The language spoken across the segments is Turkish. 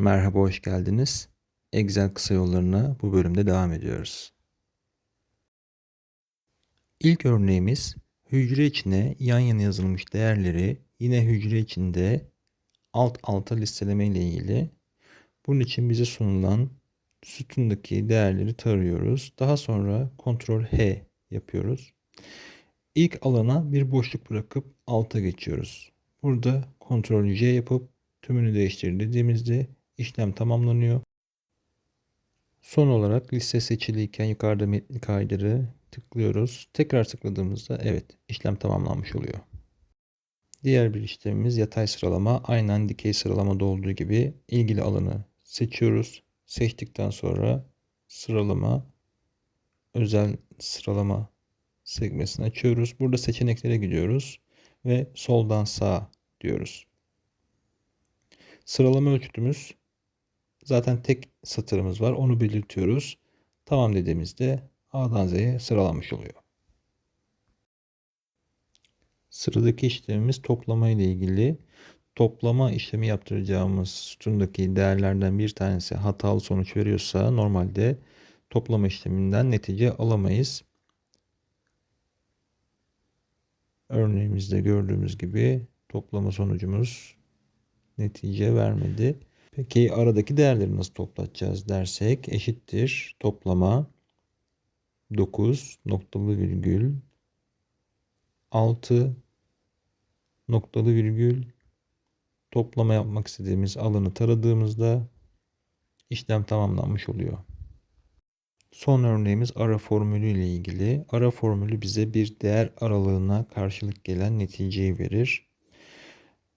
Merhaba, hoş geldiniz. Excel kısa yollarına bu bölümde devam ediyoruz. İlk örneğimiz hücre içine yan yana yazılmış değerleri yine hücre içinde alt alta listeleme ile ilgili. Bunun için bize sunulan sütundaki değerleri tarıyoruz. Daha sonra Ctrl H yapıyoruz. İlk alana bir boşluk bırakıp alta geçiyoruz. Burada Ctrl J yapıp tümünü değiştir dediğimizde işlem tamamlanıyor. Son olarak liste seçiliyken yukarıda metni kaydırı tıklıyoruz. Tekrar tıkladığımızda evet işlem tamamlanmış oluyor. Diğer bir işlemimiz yatay sıralama. Aynen dikey sıralamada olduğu gibi ilgili alanı seçiyoruz. Seçtikten sonra sıralama özel sıralama sekmesini açıyoruz. Burada seçeneklere gidiyoruz ve soldan sağa diyoruz. Sıralama ölçütümüz zaten tek satırımız var. Onu belirtiyoruz. Tamam dediğimizde A'dan Z'ye sıralanmış oluyor. Sıradaki işlemimiz toplama ile ilgili. Toplama işlemi yaptıracağımız sütundaki değerlerden bir tanesi hatalı sonuç veriyorsa normalde toplama işleminden netice alamayız. Örneğimizde gördüğümüz gibi toplama sonucumuz netice vermedi. Peki aradaki değerleri nasıl toplatacağız dersek eşittir toplama 9 noktalı virgül 6 noktalı virgül toplama yapmak istediğimiz alanı taradığımızda işlem tamamlanmış oluyor. Son örneğimiz ara formülü ile ilgili. Ara formülü bize bir değer aralığına karşılık gelen neticeyi verir.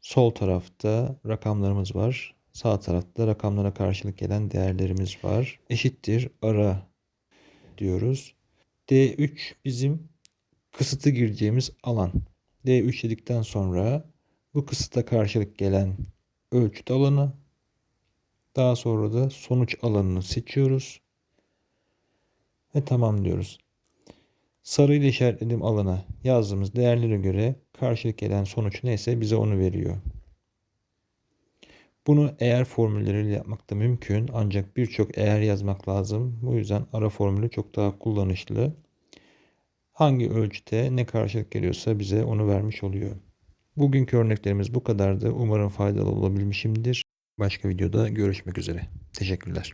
Sol tarafta rakamlarımız var. Sağ tarafta rakamlara karşılık gelen değerlerimiz var. Eşittir ara diyoruz. D3 bizim kısıtı gireceğimiz alan. D3 dedikten sonra bu kısıta karşılık gelen ölçüt alanı daha sonra da sonuç alanını seçiyoruz. Ve tamam diyoruz. Sarı ile işaretlediğim alana yazdığımız değerlere göre karşılık gelen sonuç neyse bize onu veriyor. Bunu eğer formülleriyle yapmak da mümkün ancak birçok eğer yazmak lazım. Bu yüzden ara formülü çok daha kullanışlı. Hangi ölçüte ne karşılık geliyorsa bize onu vermiş oluyor. Bugünkü örneklerimiz bu kadardı. Umarım faydalı olabilmişimdir. Başka videoda görüşmek üzere. Teşekkürler.